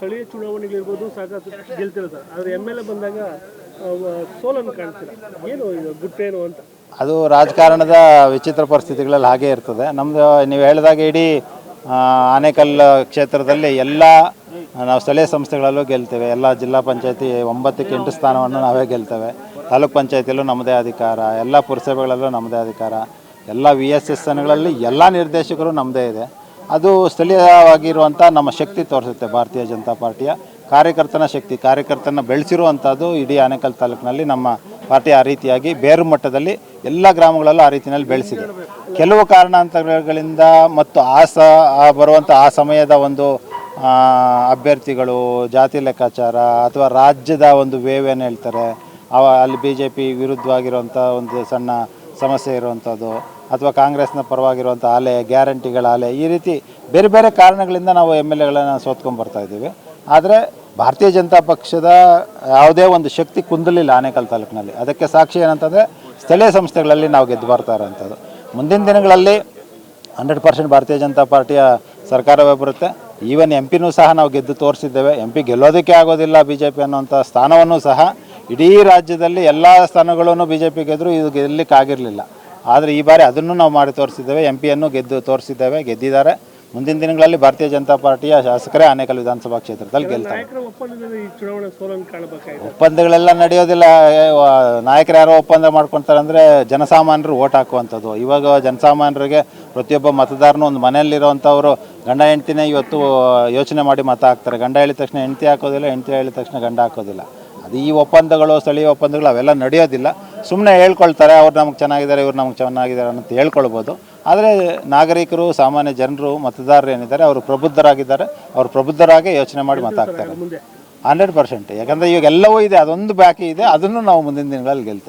ಸ್ಥಳೀಯ ಚುನಾವಣೆಗಳಿರ್ಬೋದು ಸಾಕಷ್ಟು ಗೆಲ್ತಿರೋ ಸರ್ ಆದರೆ ಎಂ ಎಲ್ ಎ ಬಂದಾಗ ಸೋಲನ್ನು ಕಾಣ್ತೀರ? ಏನು ಗುಟ್ಟೇನು ಅಂತ? ಅದು ರಾಜಕಾರಣದ ವಿಚಿತ್ರ ಪರಿಸ್ಥಿತಿಗಳಲ್ಲಿ ಹಾಗೇ ಇರ್ತದೆ. ನಮ್ಮದು ನೀವು ಹೇಳಿದಾಗ ಇಡೀ ಆನೇಕಲ್ ಕ್ಷೇತ್ರದಲ್ಲಿ ಎಲ್ಲ, ನಾವು ಸ್ಥಳೀಯ ಸಂಸ್ಥೆಗಳಲ್ಲೂ ಗೆಲ್ತೇವೆ. ಎಲ್ಲ ಜಿಲ್ಲಾ ಪಂಚಾಯತಿ ಒಂಬತ್ತಕ್ಕೆ ಎಂಟು ಸ್ಥಾನವನ್ನು ನಾವೇ ಗೆಲ್ತೇವೆ. ತಾಲೂಕ್ ಪಂಚಾಯತಿಯಲ್ಲೂ ನಮ್ಮದೇ ಅಧಿಕಾರ. ಎಲ್ಲ ಪುರಸಭೆಗಳಲ್ಲೂ ನಮ್ಮದೇ ಅಧಿಕಾರ. ಎಲ್ಲ ವಿ ಎಸ್ ಎಸ್ ಎನ್ಗಳಲ್ಲಿ ಎಲ್ಲ ನಿರ್ದೇಶಕರು ನಮ್ಮದೇ ಇದೆ. ಅದು ಸ್ಥಳೀಯವಾಗಿರುವಂಥ ನಮ್ಮ ಶಕ್ತಿ ತೋರಿಸುತ್ತೆ ಭಾರತೀಯ ಜನತಾ ಪಾರ್ಟಿಯ ಕಾರ್ಯಕರ್ತನ ಶಕ್ತಿ, ಕಾರ್ಯಕರ್ತನ ಬೆಳೆಸಿರುವಂಥದ್ದು ಇಡೀ ಆನೇಕಲ್ ತಾಲೂಕಿನಲ್ಲಿ ನಮ್ಮ ಪಾರ್ಟಿ ಆ ರೀತಿಯಾಗಿ ಬೇರು ಮಟ್ಟದಲ್ಲಿ ಎಲ್ಲ ಗ್ರಾಮಗಳಲ್ಲೂ ಆ ರೀತಿಯಲ್ಲಿ ಬೆಳೆಸಿದೆ. ಕೆಲವು ಕಾರಣಾಂತರಗಳಿಂದ ಮತ್ತು ಆ ಸ ಬರುವಂಥ ಆ ಸಮಯದ ಒಂದು ಅಭ್ಯರ್ಥಿಗಳು, ಜಾತಿ ಲೆಕ್ಕಾಚಾರ ಅಥವಾ ರಾಜ್ಯದ ಒಂದು ವೇವ್ ಏನು ಹೇಳ್ತಾರೆ, ಅವ ಅಲ್ಲಿ ಬಿ ಜೆ ಪಿ ವಿರುದ್ಧವಾಗಿರುವಂಥ ಒಂದು ಸಣ್ಣ ಸಮಸ್ಯೆ ಇರುವಂಥದ್ದು. ಅಥವಾ ಕಾಂಗ್ರೆಸ್ನ ಪರವಾಗಿರುವಂಥ ಆಲೆ, ಗ್ಯಾರಂಟಿಗಳ ಅಲೆ ಈ ರೀತಿ ಬೇರೆ ಬೇರೆ ಕಾರಣಗಳಿಂದ ನಾವು ಎಂ ಎಲ್ ಎಗಳನ್ನು ಸೋತ್ಕೊಂಡು ಬರ್ತಾ ಇದ್ದೀವಿ. ಆದರೆ ಭಾರತೀಯ ಜನತಾ ಪಕ್ಷದ ಯಾವುದೇ ಒಂದು ಶಕ್ತಿ ಕುಂದಲಿಲ್ಲ ಆನೇಕಲ್ ತಾಲೂಕಿನಲ್ಲಿ. ಅದಕ್ಕೆ ಸಾಕ್ಷಿ ಏನಂತಂದರೆ ಸ್ಥಳೀಯ ಸಂಸ್ಥೆಗಳಲ್ಲಿ ನಾವು ಗೆದ್ದು ಬರ್ತಾ ಇರೋವಂಥದ್ದು ಮುಂದಿನ ದಿನಗಳಲ್ಲಿ ಹಂಡ್ರೆಡ್ ಪರ್ಸೆಂಟ್ ಭಾರತೀಯ ಜನತಾ ಪಾರ್ಟಿಯ ಸರ್ಕಾರವೇ ಬರುತ್ತೆ. ಈವನ್ ಎಂ ಪಿನೂ ಸಹ ನಾವು ಗೆದ್ದು ತೋರಿಸಿದ್ದೇವೆ. ಎಂ ಪಿ ಗೆಲ್ಲೋದಕ್ಕೆ ಆಗೋದಿಲ್ಲ ಬಿ ಜೆ ಪಿ ಅನ್ನೋಂಥ ಸ್ಥಾನವನ್ನು ಸಹ. ಇಡೀ ರಾಜ್ಯದಲ್ಲಿ ಎಲ್ಲ ಸ್ಥಾನಗಳನ್ನು ಬಿ ಜೆ ಪಿ ಗೆದ್ದರೂ ಇದು ಗೆಲ್ಲಲಿಕ್ಕೆ ಆಗಿರಲಿಲ್ಲ ಆದರೆ ಈ ಬಾರಿ ಅದನ್ನು ನಾವು ಮಾಡಿ ತೋರಿಸಿದ್ದೇವೆ. ಎಂ ಪಿಯನ್ನು ಗೆದ್ದು ತೋರಿಸಿದ್ದೇವೆ ಗೆದ್ದಿದ್ದಾರೆ. ಮುಂದಿನ ದಿನಗಳಲ್ಲಿ ಭಾರತೀಯ ಜನತಾ ಪಾರ್ಟಿಯ ಶಾಸಕರೇ ಆನೇಕಲ್ ವಿಧಾನಸಭಾ ಕ್ಷೇತ್ರದಲ್ಲಿ ಗೆಲ್ತಾರೆ. ಒಪ್ಪಂದಗಳೆಲ್ಲ ನಡೆಯೋದಿಲ್ಲ. ನಾಯಕರು ಯಾರೋ ಒಪ್ಪಂದ ಮಾಡ್ಕೊತಾರೆ ಅಂದರೆ ಜನಸಾಮಾನ್ಯರು ಓಟ್ ಹಾಕುವಂಥದ್ದು. ಇವಾಗ ಜನಸಾಮಾನ್ಯರಿಗೆ ಪ್ರತಿಯೊಬ್ಬ ಮತದಾರನು ಒಂದು ಮನೆಯಲ್ಲಿರುವಂಥವ್ರು ಗಂಡ ಹೆಂಡ್ತಿನೇ ಇವತ್ತು ಯೋಚನೆ ಮಾಡಿ ಮತ ಹಾಕ್ತಾರೆ. ಗಂಡ ಹೇಳಿದ ತಕ್ಷಣ ಹೆಂಡ್ತಿ ಹಾಕೋದಿಲ್ಲ ಹೆಂಡ್ತಿ ಹೇಳಿದ ತಕ್ಷಣ ಗಂಡ ಹಾಕೋದಿಲ್ಲ. ಅದು ಈ ಒಪ್ಪಂದಗಳು ಸ್ಥಳೀಯ ಒಪ್ಪಂದಗಳು ಅವೆಲ್ಲ ನಡೆಯೋದಿಲ್ಲ. ಸುಮ್ಮನೆ ಹೇಳ್ಕೊಳ್ತಾರೆ ಅವ್ರು ನಮ್ಗೆ ಚೆನ್ನಾಗಿದ್ದಾರೆ ಇವ್ರು ನಮ್ಗೆ ಚೆನ್ನಾಗಿದ್ದಾರೆ ಅಂತ ಹೇಳ್ಕೊಳ್ಬೋದು. ಆದರೆ ನಾಗರಿಕರು ಸಾಮಾನ್ಯ ಜನರು ಮತದಾರರು ಏನಿದ್ದಾರೆ ಅವರು ಪ್ರಬುದ್ಧರಾಗಿದ್ದಾರೆ ಅವರು ಪ್ರಬುದ್ಧರಾಗಿ ಯೋಚನೆ ಮಾಡಿ ಮಾತಾಡ್ತಾರೆ. Hundred percent. ಯಾಕಂದರೆ ಇವಾಗ ಎಲ್ಲವೂ ಇದೆ ಅದೊಂದು ಬಾಕಿ ಇದೆ ಅದನ್ನು ನಾವು ಮುಂದಿನ ದಿನಗಳಲ್ಲಿ ಗೆಲ್ತೇವೆ.